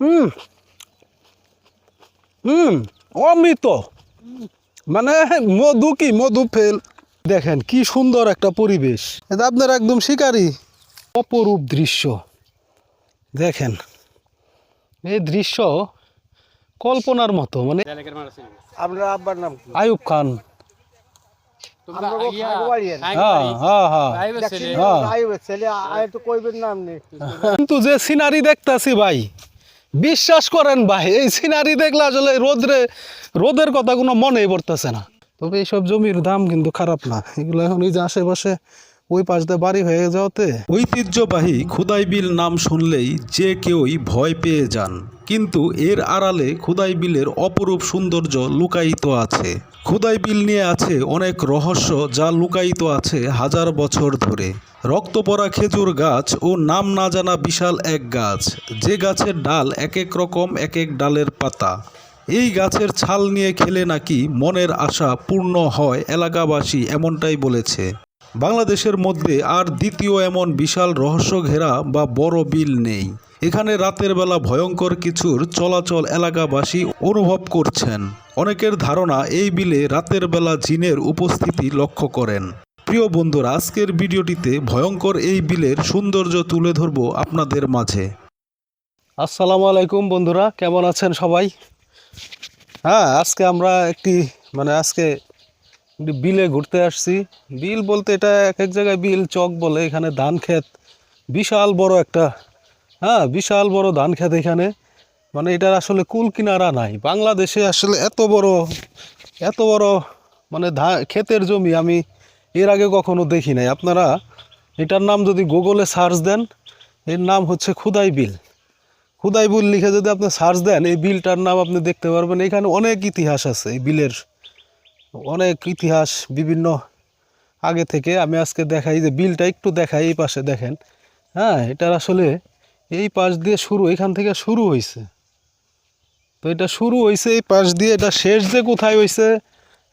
হুম। হুম অমৃত। মানে মধু কি? মধু ফেল। দেখেন কি সুন্দর একটা পরিবেশ। এটা আপনার একদম শিকারি। অপরূপ দৃশ্য। দেখেন এই দৃশ্য কল্পনার মতো। মানে আপনার আব্বার নাম আয়ুব খান। হ্যাঁ হ্যাঁ হ্যাঁ। কিন্তু যে সিনারি দেখতাছি ভাই বিশ্বাস করেন ভাই, এই সিনারি দেখলে আসলে রোদরে, রোদের কথা কোনো মনেই পড়তেছে না। তবে এইসব জমির দাম কিন্তু খারাপ না, এগুলো এখন এই যে আশেপাশে ওই পাশ দিয়ে বাড়ি হয়ে যাওয়াতে? ঐতিহ্যবাহী খুদাইবিল নাম শুনলেই যে কেউই ভয় পেয়ে যান। কিন্তু এর আড়ালে খুদাইবিলের অপরূপ সৌন্দর্য লুকায়িত আছে। খুদাইবিল নিয়ে আছে অনেক রহস্য যা লুকায়িত আছে হাজার বছর ধরে। রক্তপরা খেজুর গাছ ও নাম না জানা বিশাল এক গাছ। যে গাছের ডাল এক এক রকম, এক এক ডালের পাতা। এই গাছের ছাল নিয়ে খেলে নাকি মনের আশা পূর্ণ হয় এলাকাবাসী, এমনটাই বলেছে। বাংলাদেশের মধ্যে আর দ্বিতীয় এমন বিশাল রহস্য ঘেরা বা বড় বিল নেই। এখানে রাতের বেলা ভয়ঙ্কর কিছুর চলাচল এলাকাবাসী অনুভব করছেন। অনেকের ধারণা এই বিলে রাতের বেলা জিনের উপস্থিতি লক্ষ্য করেন। প্রিয় বন্ধুরা, আজকের ভিডিওটিতে ভয়ঙ্কর এই বিলের সৌন্দর্য তুলে ধরব আপনাদের মাঝে। আসসালামু আলাইকুম বন্ধুরা, কেমন আছেন সবাই? হ্যাঁ আজকে আমরা একটি মানে আজকে বিলে ঘুরতে আসছি। বিল বলতে এটা এক এক জায়গায় বিল, চক বলে, এখানে ধান ক্ষেত। বিশাল বড় একটা হ্যাঁ বিশাল বড় ধান ক্ষেত এখানে। মানে এটার আসলে কুল কিনারা নাই। বাংলাদেশে আসলে এত বড় এত বড় মানে ক্ষেতের জমি আমি এর আগে কখনো দেখি নাই। আপনারা এটার নাম যদি গুগলে সার্চ দেন, এর নাম হচ্ছে খুদাই বিল। খুদাই বিল লিখে যদি আপনি সার্চ দেন, এই বিলটার নাম আপনি দেখতে পারবেন। এখানে অনেক ইতিহাস আছে এই বিলের অনেক ইতিহাস বিভিন্ন আগে থেকে আমি আজকে দেখাই যে বিলটা একটু দেখাই এই পাশে দেখেন। হ্যাঁ এটার আসলে এই পাশ দিয়ে শুরু, এখান থেকে শুরু হয়েছে তো এটা শুরু হয়েছে এই পাশ দিয়ে, এটা শেষ যে কোথায় হয়েছে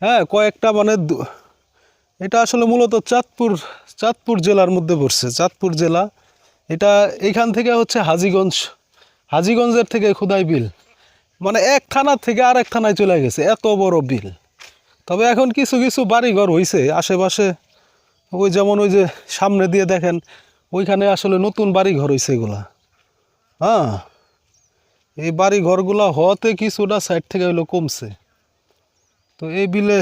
হ্যাঁ কয়েকটা মানে এটা আসলে মূলত চাঁদপুর চাঁদপুর জেলার মধ্যে পড়ছে, চাঁদপুর জেলা। এটা এইখান থেকে হচ্ছে হাজিগঞ্জ, হাজিগঞ্জের থেকে খুদাই বিল। মানে এক থানা থেকে আরেক থানায় চলে গেছে, এত বড় বিল। তবে এখন কিছু কিছু বাড়িঘর হয়েছে আশেপাশে ওই যেমন ওই যে সামনে দিয়ে দেখেন ওইখানে আসলে নতুন বাড়িঘর হয়েছে এগুলা। হ্যাঁ এই বাড়ি ঘরগুলা হওয়াতে কিছুটা সাইড থেকে হইল কমছে। তো এই বিলে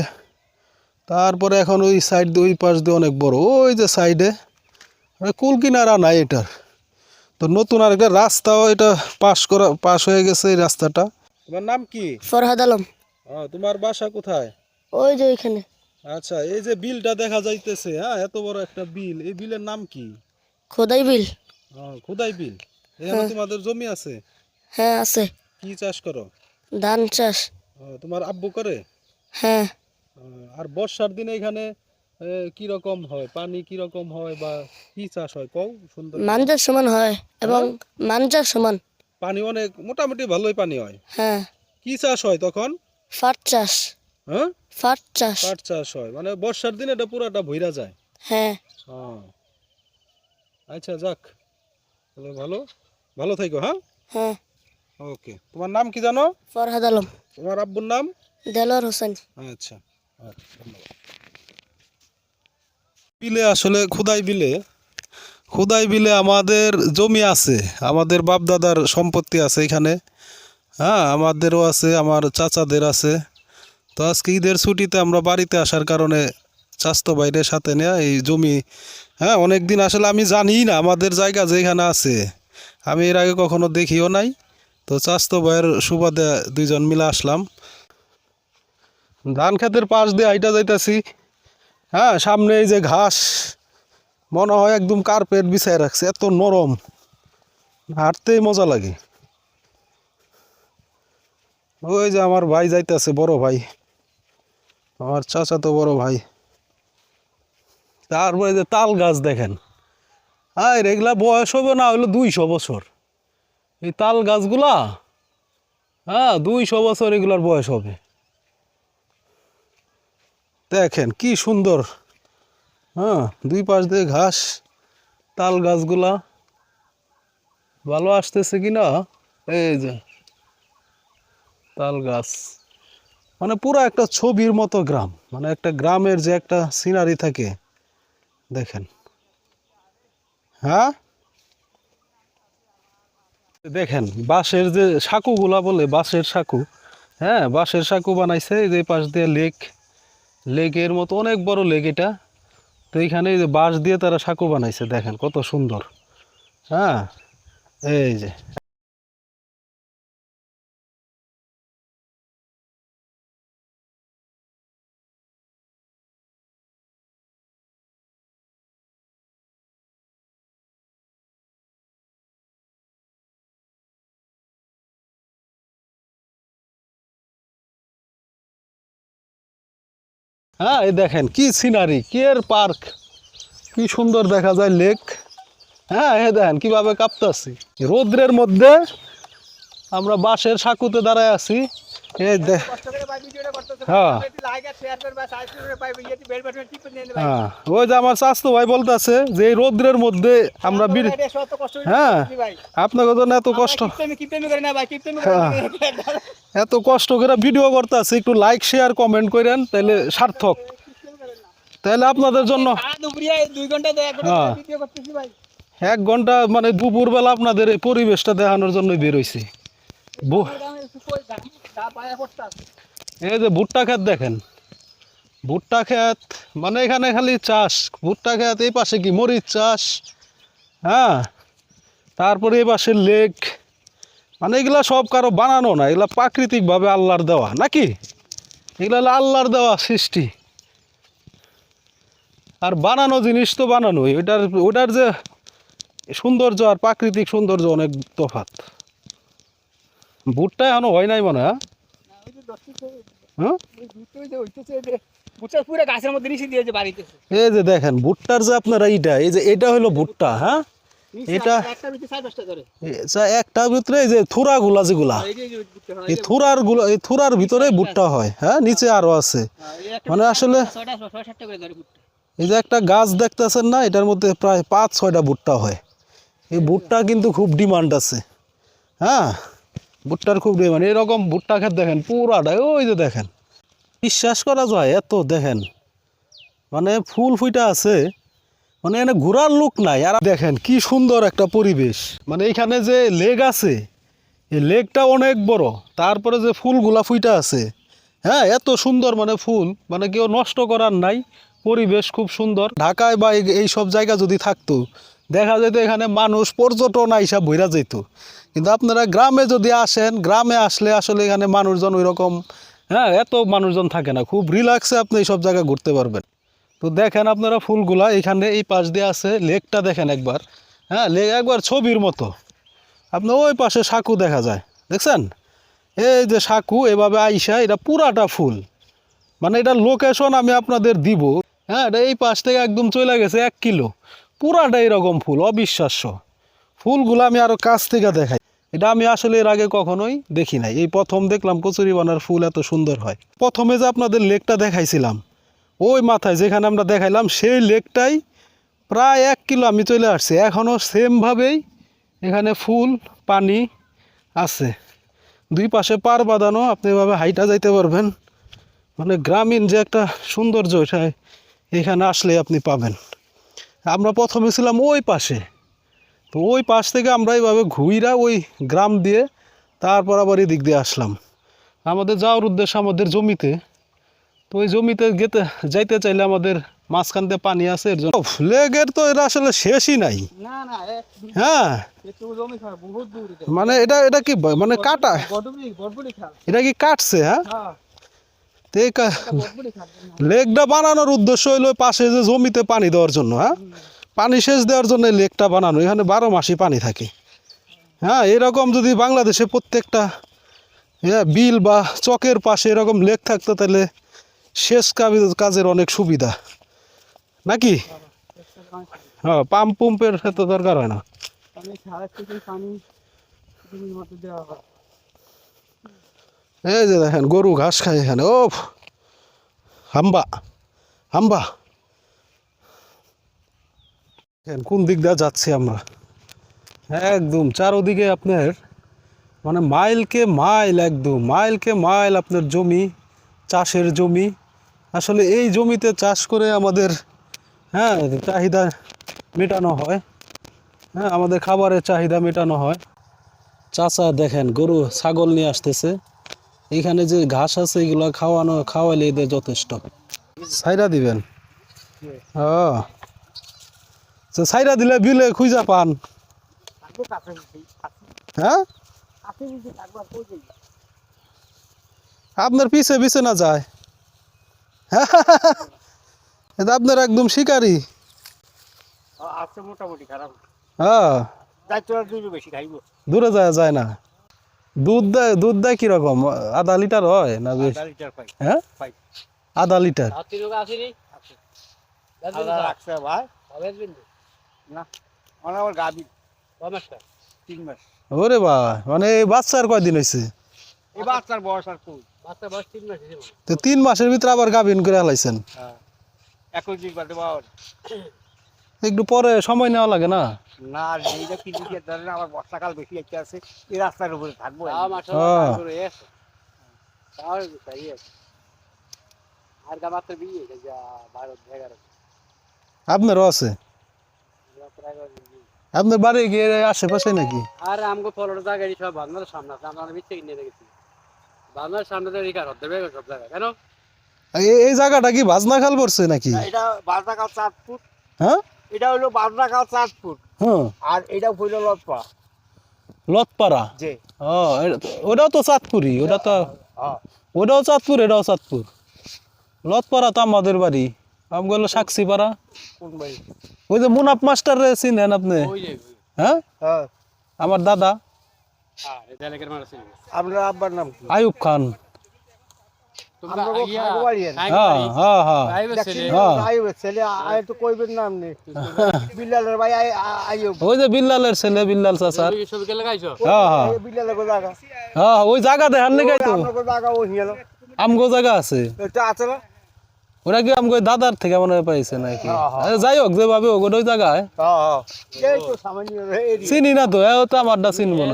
তারপরে এখন ওই সাইড দিয়ে ওই পাশ দিয়ে অনেক বড় ওই যে সাইডে কুল কিনারা নাই এটার। তো নতুন আর একটা রাস্তাও এটা পাশ করা পাশ হয়ে গেছে এই রাস্তাটা। তোমার নাম কি? ফরহাদ আলম। তোমার বাসা কোথায়? ওই যে ওইখানে। আচ্ছা এই যে বিলটা দেখা যাইতেছে হ্যাঁ এত বড় একটা বিল এই বিলের নাম কি? খোদাই বিল। খোদাই বিল। এখানে তোমাদের জমি আছে? হ্যাঁ আছে। কি চাষ করো? ধান চাষ। তোমার আব্বু করে? হ্যাঁ। আর বর্ষার দিনে এখানে কি রকম হয়? পানি কি রকম হয় বা কি চাষ হয়? কও সুন্দর মানজার সমান হয় এবং মানজার সমান। পানি অনেক মোটামুটি ভালোই পানি হয়। হ্যাঁ। কি চাষ হয় তখন? ফাট চাষ। হ্যাঁ? ফাট চাষ। পাট চাষ হয়। মানে বর্ষার দিনে এটা পুরাটা ভইরা যায়। হ্যাঁ। হ্যাঁ। আচ্ছা যাক। তাহলে ভালো। ভালো থাকো হ্যাঁ? হ্যাঁ। ওকে। তোমার নাম কি জানো? ফরহাদ আলম। তোমার আব্বুর নাম? দেলোয়ার হোসেন। আচ্ছা, বিলে আসলে খুদাই বিলে। খুদাই বিলে আমাদের জমি আছে। আমাদের বাপদাদার সম্পত্তি আছে এখানে। হ্যাঁ আমাদেরও আছে আমার চাচাদের আছে। তো আজকে ঈদের ছুটিতে আমরা বাড়িতে আসার কারণে স্বাস্থ্য বাইরের সাথে নেওয়া এই জমি হ্যাঁ অনেক দিন আসলে আমি জানি না আমাদের জায়গা যেখানে আছে। আমি এর আগে কখনো দেখিও নাই। তো স্বাস্থ্য ভাইয়ের সুবাদে দুইজন মিলে আসলাম। ধান খেতের পাশ দিয়ে আইটা যাইতাছি। হ্যাঁ সামনে এই যে ঘাস, মনে হয় একদম কার্পেট বিছায় রাখছে, এত নরম। হাঁটতেই মজা লাগে। ওই যে আমার ভাই যাইতেছে, বড় ভাই। আমার চাচা তো বড় ভাই। তারপরে যে তাল গাছ দেখেন। আর এগুলা বয়স হবে না হলো দুইশো বছর। এই তাল গাছগুলা হ্যাঁ দুইশো বছর এগুলার বয়স হবে। দেখেন কি সুন্দর হ্যাঁ দুই পাশ দিয়ে ঘাস, তাল গাছগুলা। ভালো আসতেছে কি না এই যে, তাল গাছ। মানে পুরো একটা ছবির মতো গ্রাম মানে একটা গ্রামের যে একটা সিনারি থাকে, দেখেন। হ্যাঁ? দেখেন, বাঁশের যে সাঁকুগুলা বলে, বাঁশের সাঁকু হ্যাঁ বাঁশের সাঁকু বানাইছে যে পাশ দিয়ে লেক, লেকের মতো অনেক বড় লেক এটা। তো এইখানে যে বাঁশ দিয়ে তারা সাঁকু বানাইছে, দেখেন কত সুন্দর। হ্যাঁ? এই যে। হ্যাঁ এই দেখেন, কি সিনারি কি এর পার্ক কি সুন্দর দেখা যায় লেক হ্যাঁ এ দেখেন, কীভাবে কাঁপতাছি। রৌদ্রের মধ্যে আমরা বাঁশের সাঁকুতে দাঁড়ায় আছি। ওই যে আমার স্বাস্থ্য ভাই বলতেছে যে এই রৌদ্রের মধ্যে আমরা হ্যাঁ। এত কষ্ট। হ্যাঁ। এত কষ্ট করে ভিডিও করতেছে একটু লাইক শেয়ার কমেন্ট করেন তাহলে সার্থক। তাহলে আপনাদের জন্য এক ঘণ্টা হ্যাঁ। মানে দুপুরবেলা আপনাদের এই পরিবেশটা দেখানোর জন্য বেরোইছি এই যে ভুট্টা ক্ষেত দেখেন। ভুট্টা ক্ষেত মানে এখানে খালি চাষ। ভুট্টা ক্ষেত, এই পাশে কি মরিচ চাষ? হ্যাঁ। তারপরে এই পাশে লেক। মানে এগুলা সব কারও বানানো না, এগুলা প্রাকৃতিকভাবে আল্লাহর দেওয়া, নাকি? এগুলা হলো আল্লাহর দেওয়া সৃষ্টি। আর বানানো জিনিস তো বানানোই। ওইটার ওইটার যে সৌন্দর্য আর প্রাকৃতিক সৌন্দর্য অনেক তফাৎ। ভুট্টা এখনও হয় নাই মনে হয়? এই যে দেখেন ভুট্টার যে আপনারা এইটা এই যে এটা হলো ভুট্টা হ্যাঁ? একটা ভিতরে যেগুলা এই হ্যাঁ, থুরার এই থুরার ভিতরে ভুট্টা হয় হ্যাঁ? নিচে আরও আছে। হ্যাঁ, মানে আসলে এই যে একটা গাছ দেখতেছেন না এটার মধ্যে প্রায় পাঁচ ছয়টা ভুট্টা হয়। এই ভুট্টা কিন্তু খুব ডিমান্ড আছে হ্যাঁ? ভুট্টার খুব ডিমান্ড এরকম ভুট্টা খেত দেখেন পুরাটা ওই যে দেখেন। বিশ্বাস করা যায়, এত দেখেন। মানে ফুল ফুইটা আছে মানে এখানে ঘোরার লোক নাই। আর দেখেন কি সুন্দর একটা পরিবেশ। মানে এখানে যে লেক আছে, এই লেকটা অনেক বড়। তারপরে যে ফুলগুলা ফুইটা আছে হ্যাঁ এত সুন্দর মানে ফুল। মানে কেউ নষ্ট করার নাই, পরিবেশ খুব সুন্দর। ঢাকায় বা এই- সব জায়গা যদি থাকতো, দেখা যেত এখানে মানুষ পর্যটন হিসাব ভইরা যেত কিন্তু আপনারা গ্রামে যদি আসেন, গ্রামে আসলে আসলে এখানে মানুষজন ওই রকম হ্যাঁ এত মানুষজন থাকে না, খুব রিল্যাক্সে আপনি এই সব জায়গা ঘুরতে পারবেন। তো দেখেন আপনারা ফুলগুলা এখানে এই পাশ দিয়ে আছে, লেকটা দেখেন একবার হ্যাঁ লেক একবার ছবির মতো। আপনার ওই পাশে সাঁকু দেখা যায়, দেখছেন? এই যে সাঁকু, এভাবে আইসা এটা পুরাটা ফুল। মানে এটা লোকেশন আমি আপনাদের দিব হ্যাঁ এটা এই পাশ থেকে একদম চলে গেছে এক কিলো। পুরাটা এরকম ফুল, অবিশ্বাস্য। ফুলগুলো আমি আরও কাছ থেকে দেখাই। এটা আমি আসলে এর আগে কখনোই দেখি নাই। এই প্রথম দেখলাম কচুরিবানার ফুল এত সুন্দর হয়। প্রথমে যে আপনাদের লেকটা দেখাইছিলাম, ওই মাথায় যেখানে আমরা দেখাইলাম, সেই লেকটাই প্রায় এক কিলো আমি চলে আসছি। এখনও সেমভাবেই এখানে ফুল, পানি আছে। দুই পাশে পার বাঁধানো, আপনি এভাবে হাইটা যাইতে পারবেন। মানে গ্রামীণ যে একটা সৌন্দর্য, এটা এখানে আসলে আপনি পাবেন। আমরা প্রথমে ছিলাম ওই পাশে। তো ওই পাশ থেকে আমরা এইভাবে ঘুইরা ওই গ্রাম দিয়ে তারপর আবার এদিক দিয়ে আসলাম। আমাদের যাওয়ার উদ্দেশ্য আমাদের জমিতে। তো ওই জমিতে গেতে যাইতে চাইলে আমাদের মাঝখান দিয়ে পানি আছে এর জন্য উফ, লেগের তো এটা আসলে শেষই নাই। হ্যাঁ। মানে এটা এটা কি মানে কাটা? এটা কি কাটছে হ্যাঁ? হ্যাঁ। লেকটা বানানোর উদ্দেশ্য হইল পাশে যে জমিতে পানি দেওয়ার জন্য হ্যাঁ? পানি সেচ দেওয়ার জন্য লেকটা বানানো এখানে বারো মাসই পানি থাকে। হ্যাঁ এরকম যদি বাংলাদেশে প্রত্যেকটা হ্যাঁ বিল বা চকের পাশে এরকম লেক থাকতো তাহলে সেচ কাজ- কাজের অনেক সুবিধা। নাকি? হ্যাঁ পাম্প পাম্পের এত দরকার হয় না। এই যে দেখেন গরু ঘাস খায় এখানে। ও হাম্বা হাম্বা। কোন দিক দিয়ে যাচ্ছি আমরা? একদম চারোদিকে আপনার মানে মাইলকে মাইল একদম মাইলকে মাইল আপনার জমি চাষের জমি। আসলে এই জমিতে চাষ করে আমাদের হ্যাঁ চাহিদা মেটানো হয়। হ্যাঁ আমাদের খাবারের চাহিদা মেটানো হয়। চাচা দেখেন গরু ছাগল নিয়ে আসতেছে। এখানে যে ঘাস আছে এগুলো খাওয়ানো খাওয়াইলে এদের যথেষ্ট। সাইরা দিবেন? ও। তো সাইরা দিলে বিলে খুঁজা পান। হ্যাঁ? আপনার পিছে পিছে না যায়। এটা আপনার একদম শিকারি। আছে মোটামুটি খারাপ। হ্যাঁ। দূরে যায় যায় না। দুধ দেয় দুধ দেয় কীরকম? আধা লিটার হয় না বেশ? আধা লিটার পাই। হ্যাঁ? আধা লিটার। না মানে তিন মাস। ওরে বা মানে এই বাচ্চার কয়দিন হয়েছে এই বাচ্চার বয়স আর কই? বাচ্চার বয়স তিন মাস তো তিন মাসের ভিতরে আবার গাভিন করে হালাইছেন হ্যাঁ একই দিন বাদে বাবা একটু পরে সময় নেওয়া লাগে না? না এইটা কি দিকে ধরেন আমার বর্ষাকাল বেশি একটা আছে এই রাস্তার উপরে থাকব হ্যাঁ। আর গামাত্র বিয়ে যা বারো এগারো। আপনারও আছে? আপনার বাড়ি গিয়ে আশেপাশে নাকি? আর আমগো ফলোর জায়গা সব বাংলার সামনে আছে আমরা মিথ্যে কিনে রেখেছি বাংলার সামনে তো রিকার হতে হবে সব জায়গায় কেন? এই- এই জায়গাটা কি বাজনা খাল পড়ছে নাকি? এটা বাজনা খাল চার ফুট। হ্যাঁ? এটা হলো বাজনা খাল চার ফুট। হ্যাঁ। আর এটা হইল লতপা। লতপাড়া? যে ও ওটাও তো চাঁদপুরি ওটা তো হ্যাঁ। ওটাও চাঁদপুর এটাও চাঁদপুর লতপাড়া তো আমাদের বাড়ি। আমি গেল সাক্ষীপাড়া কোন বাড়ি ওই যে মুনাফ মাস্টার চিনেন আপনি? হ্যাঁ? হ্যাঁ। আমার দাদা। হ্যাঁ। আপনার আব্বার নাম আয়ুব খান। ইয়া, হ্যাঁ হ্যাঁ হ্যাঁ। হ্যাঁ। বিল্লালের ভাই আই ওই যে বিল্লালের ছেলে বিল্লাল চাচার। লাগাইছো হ্যাঁ হ্যাঁ। জায়গা। হ্যাঁ ওই জায়গা দেখার আমগো জায়গা আছে। ওরা কি আমগো দাদার থেকে মনে পাইছে নাকি? হ্যাঁ, হ্যাঁ। যাই হোক যেভাবে ওগুলো ওই জায়গায়। হ্যাঁ চিনি না তো তো আমারটা চিনবো না।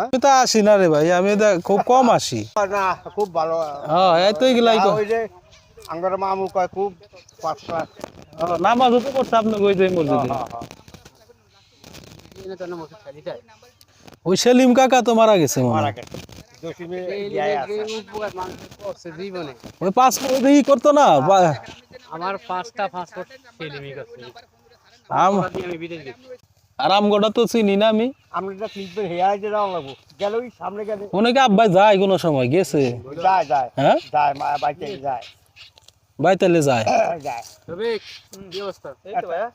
আমি তো আসি না রে ভাই আমি খুব কম আসি। না খুব ভালো। হ্যাঁ এই তো এগুলাই আঙ্গার মামু কয় খুব পাঁচটা নামাজ তো পড়ছে আপনার ওই যে মসজিদে। ওই সেলিম কাকা তো মারা গেছে মারা গেছে। ওই পাঁচ ই করতো না আমার পাঁচটা পাসপোর্ট সেলিমি করছে আম- আমি বিদেশ গেছি আর আমগোটা তো চিনি না আমি। আমরা এটা হেয়ার যে যাওয়া লাগবো। গেল ওই সামনে গেলে অনেকে আব্বাই যায় কোনো সময় গেছে? যায় যায়। হ্যাঁ? যায় মা যায়। বাইতালে যায়। যায়। তবে কি অবস্থা? এই দুটো আসলে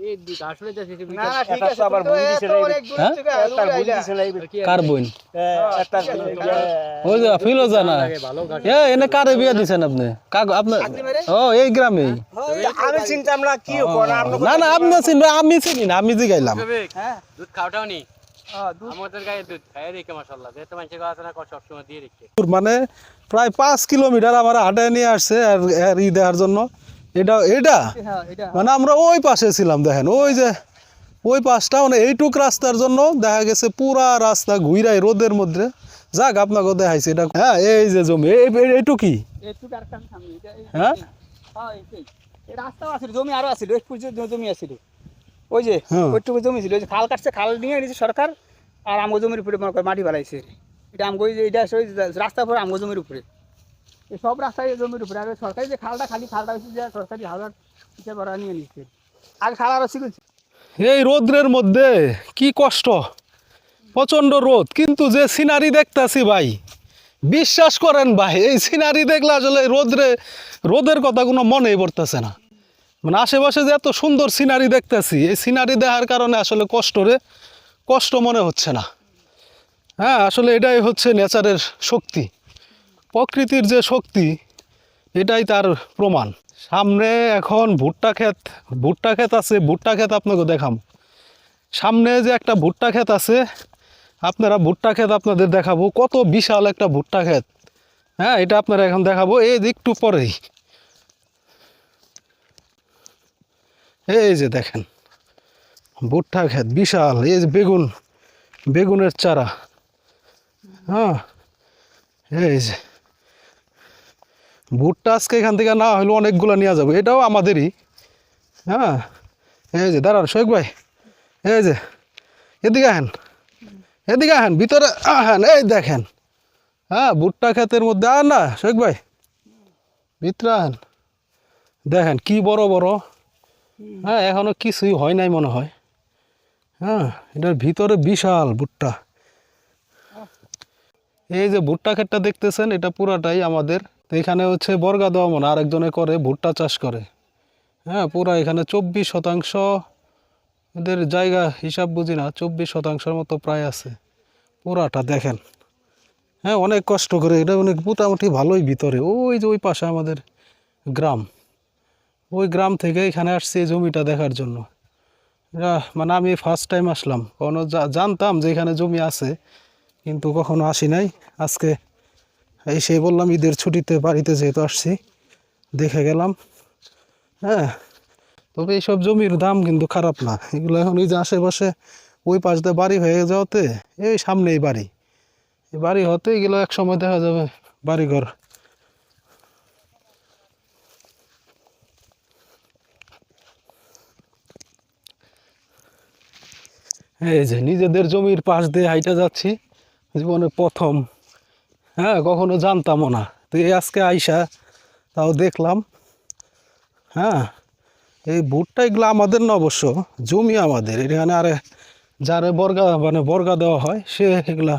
না না দিছে হ্যাঁ? না। কার বোন ওই যে ফিলোজা না? এ এনে কারে বিয়া দিছেন আপনি? কাক আপনার ও এই গ্রামেই আমি চিন্তা আমরা কি না না আপনি চিনবে আমি চিনি না আমি জিগাইলাম। হ্যাঁ। দুধ খাওয়াটাও নি? না মানে প্রায় পাঁচ কিলোমিটার আমার হাটে নিয়ে আসছে আর ই দেখার জন্য। এটা এটা? মানে আমরা ওই পাশে ছিলাম দেখেন ওই যে ওই পাশটা মানে এইটুক রাস্তার জন্য দেখা গেছে পুরা রাস্তা ঘুরাই রোদের মধ্যে। যাক আপনাকে দেখাইছে এটা। হ্যাঁ এই যে জমি এই- এই- এইটুকি একটু আর কাম সামনে এটা এই- হ্যাঁ? হ্যাঁ জমি আরও আছিল জমি আছিল ওই যে হ্যাঁ। ওইটুকু জমি ছিল ওই যে খাল কাটছে খাল নিয়ে নিয়েছে সরকার আর আমগো জমির উপরে মনে করে মাটি এটা আমগো এটা রাস্তার উপরে আমগো জমির উপরে। সব রাস্তায় জমির উপরে। আর সরকারি যে খালটা, খালি খালটা হচ্ছে যে সরকারি হাওড়ার হিসেবে ওরা নিয়ে নিচ্ছে। আর খাল আরও ছিল। এই রোদ্রের মধ্যে কি কষ্ট। প্রচণ্ড রোদ। কিন্তু যে সিনারি দেখতাছি ভাই, বিশ্বাস করেন ভাই, এই সিনারি দেখলে আসলে রোদ্রে, রোদের কথা কোনো মনেই পড়তেছে না। মানে আশেপাশে যে এত সুন্দর সিনারি দেখতেছি, এই সিনারি দেখার কারণে আসলে কষ্টরে কষ্ট মনে হচ্ছে না। হ্যাঁ আসলে এটাই হচ্ছে নেচারের শক্তি। প্রকৃতির যে শক্তি, এটাই তার প্রমাণ। সামনে এখন ভুট্টা ক্ষেত ভুট্টা ক্ষেত আছে, ভুট্টা ক্ষেত আপনাকে দেখাম। সামনে যে একটা ভুট্টা ক্ষেত আছে, আপনারা ভুট্টা ক্ষেত আপনাদের দেখাবো। কত বিশাল একটা ভুট্টা ক্ষেত। হ্যাঁ এটা আপনারা এখন দেখাবো। এই যে একটু পরেই। এই যে দেখেন, ভুট্টা ক্ষেত বিশাল। এই যে বেগুন, বেগুনের চারা। হ্যাঁ এই যে। ভুট্টা আজকে এখান থেকে না হলে অনেকগুলো নিয়ে যাব। এটাও আমাদেরই। হ্যাঁ? এই যে, দাঁড়ান শোক ভাই। এই যে, এদিকে আহেন। এদিকে আহেন, ভিতরে আহেন। এই দেখেন। হ্যাঁ ভুট্টা ক্ষেতের মধ্যে। আর না শোক ভাই। ভিতরে আহেন। দেখেন, কি বড় বড়। হ্যাঁ এখনও কিছুই হয় নাই মনে হয়। হ্যাঁ এটার ভিতরে বিশাল ভুট্টা। এই যে, ভুট্টা ক্ষেতটা দেখতেছেন, এটা পুরাটাই আমাদের তো এখানে হচ্ছে বর্গা দেওয়া মনে আরেকজনে করে, ভুট্টা চাষ করে। হ্যাঁ পুরা এখানে চব্বিশ শতাংশ এদের জায়গা হিসাব বুঝি না, চব্বিশ শতাংশের মতো প্রায় আছে। পুরাটা দেখেন। হ্যাঁ অনেক কষ্ট করে, এটা অনেক মোটামুটি ভালোই ভিতরে। ওই যে ওই পাশে আমাদের গ্রাম। ওই গ্রাম থেকে এখানে আসছি জমিটা দেখার জন্য। মানে আমি ফার্স্ট টাইম আসলাম। কখনো জানতাম যে এখানে জমি আছে, কিন্তু কখনো আসি নাই। আজকে এই সেই বললাম, ঈদের ছুটিতে বাড়িতে যেহেতু আসছি, দেখে গেলাম। হ্যাঁ তবে এইসব জমির দাম কিন্তু খারাপ না। এগুলো এখন ওই যে আশেপাশে ওই পাশ দিয়ে বাড়ি হয়ে যাওয়াতে এই সামনেই বাড়ি। এই বাড়ি হতে এগুলো এক সময় দেখা যাবে বাড়িঘর। এই যে নিজেদের জমির পাশ দিয়ে হাইটা যাচ্ছি জীবনে প্রথম হ্যাঁ কখনো জানতামও না। তো এই আজকে আইসা তাও দেখলাম। হ্যাঁ এই ভুট্টা এগুলো আমাদের না অবশ্য, জমি আমাদের। এখানে আরে যারে বর্গা মানে বর্গা দেওয়া হয়, সে এগুলা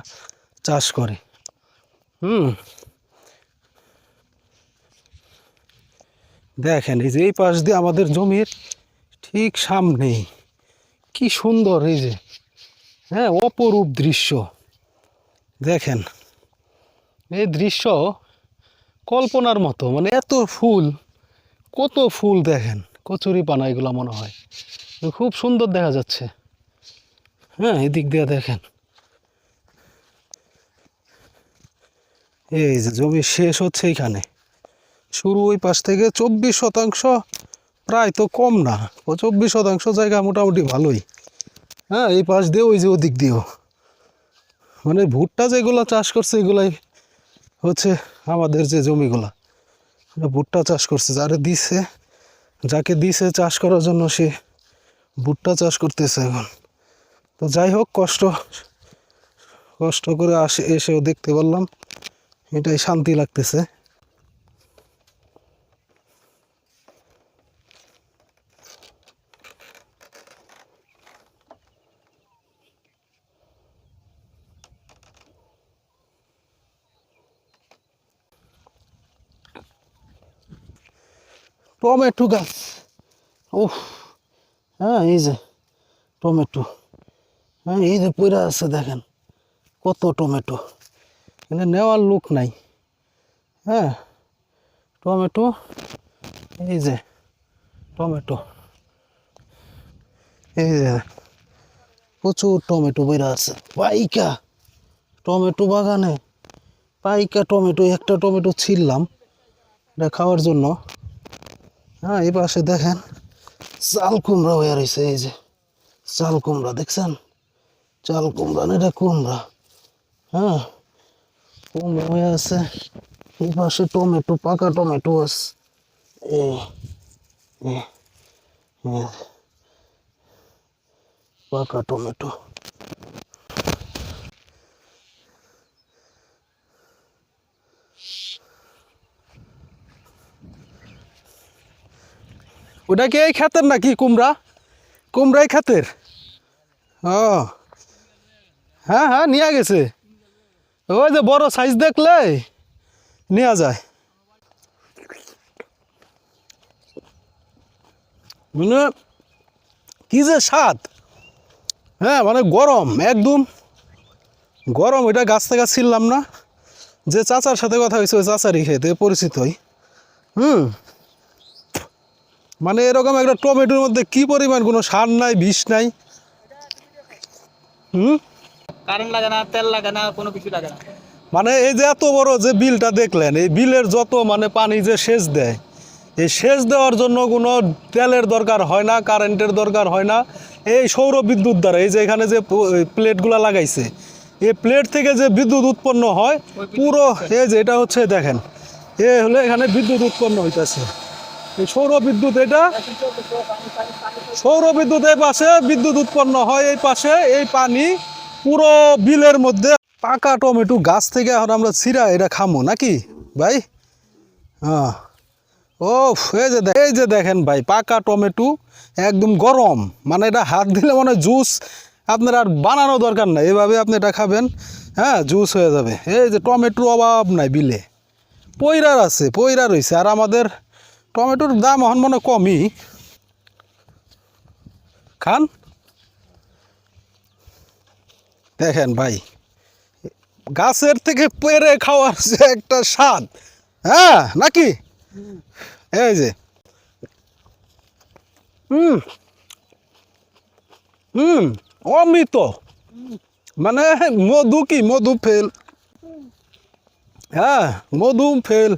চাষ করে। হুম। দেখেন, এই যে এই পাশ দিয়ে আমাদের জমির ঠিক সামনেই, কি সুন্দর এই যে হ্যাঁ অপরূপ দৃশ্য। দেখেন এই দৃশ্য কল্পনার মতো মানে এত ফুল, কত ফুল দেখেন, কচুরি পানা এগুলো মনে হয়। খুব সুন্দর দেখা যাচ্ছে। হ্যাঁ এদিক দিয়ে দেখেন। এই যে জমি শেষ হচ্ছে এইখানে শুরু ওই পাশ থেকে চব্বিশ শতাংশ, প্রায় তো কম না। ও চব্বিশ শতাংশ জায়গা মোটামুটি ভালোই। হ্যাঁ এই পাশ দিয়ে ওই যে ওদিক দিয়েও। মানে ভুট্টা যেগুলো চাষ করছে এগুলাই হচ্ছে আমাদের যে জমিগুলা ভুট্টা চাষ করছে, যারে দিছে, যাকে দিছে চাষ করার জন্য সে ভুট্টা চাষ করতেছে এখন। তো যাই হোক, কষ্ট কষ্ট করে আসে, এসেও দেখতে পারলাম, এটাই শান্তি লাগতেছে। টমেটো গাছ। ও হ্যাঁ এই যে টমেটো। হ্যাঁ এই যে পইরা আছে দেখেন, কত টমেটো। এখানে নেওয়ার লোক নাই। হ্যাঁ টমেটো, এই যে টমেটো। এই যে প্রচুর টমেটো বেরা আছে। পাইকা টমেটো বাগানে, পাইকা টমেটো, একটা টমেটো ছিললাম এটা খাওয়ার জন্য। হ্যাঁ এই পাশে দেখেন, চাল কুমড়া হয়ে রয়েছে, এই যে চাল কুমড়া, দেখছেন? চাল কুমড়া না, এটা কুমড়া। হ্যাঁ কুমড়া হয়ে আছে, এই পাশে টমেটো, পাকা টমেটো আছে। এই পাকা টমেটো। ওটা কি এই খাতের নাকি কুমড়া? কুমড়াই খাতের ও। হ্যাঁ হ্যাঁ নিয়ে গেছে। ওই যে বড় সাইজ দেখলে নেওয়া যায়। মানে কি যে স্বাদ। হ্যাঁ মানে গরম, একদম গরম। এটা গাছ থেকে ছিললাম না। যে চাচার সাথে কথা হয়েছে, ওই চাচারই খেতে, পরিচিতই। হুম। মানে এরকম একটা টমেটোর মধ্যে কি পরিমাণ কোনো সার নাই বিষ নাই? হুম? কারেন্ট লাগে না তেল লাগে না কোনো কিছু লাগে না। মানে এই যে এত বড় যে বিলটা দেখলেন এই বিলের যত মানে পানি যে সেচ দেয় এই সেচ দেওয়ার জন্য কোনো তেলের দরকার হয় না কারেন্টের দরকার হয় না। এই সৌর বিদ্যুৎ দ্বারা এই যে এখানে যে প্লেটগুলো লাগাইছে এই প্লেট থেকে যে বিদ্যুৎ উৎপন্ন হয় পুরো এই যে এটা হচ্ছে দেখেন এ হলে এখানে বিদ্যুৎ উৎপন্ন হইতেছে। সৌর বিদ্যুৎ এটা। সৌর বিদ্যুৎ এই পাশে বিদ্যুৎ উৎপন্ন হয় এই পাশে, এই পানি পুরো বিলের মধ্যে। পাকা টমেটো গাছ থেকে এখন আমরা ছিঁড়া এটা খামো নাকি ভাই? হ্যাঁ। ও এই যে দে- এই যে দেখেন ভাই, পাকা টমেটো একদম গরম। মানে এটা হাত দিলে মানে জুস। আপনার আর বানানো দরকার নাই, এভাবে আপনি এটা খাবেন হ্যাঁ জুস হয়ে যাবে। এই যে টমেটোর অভাব নাই বিলে। পয়রার আছে পয়রা রয়েছে আর আমাদের টমেটোর দাম এখন মনে কমই। খান? দেখেন ভাই, গাছের থেকে পেরে খাওয়ার যে একটা স্বাদ হ্যাঁ নাকি? এই যে। হুম হুম, অমৃত। মানে মধু কি? মধু ফেল। হ্যাঁ মধু ফেল।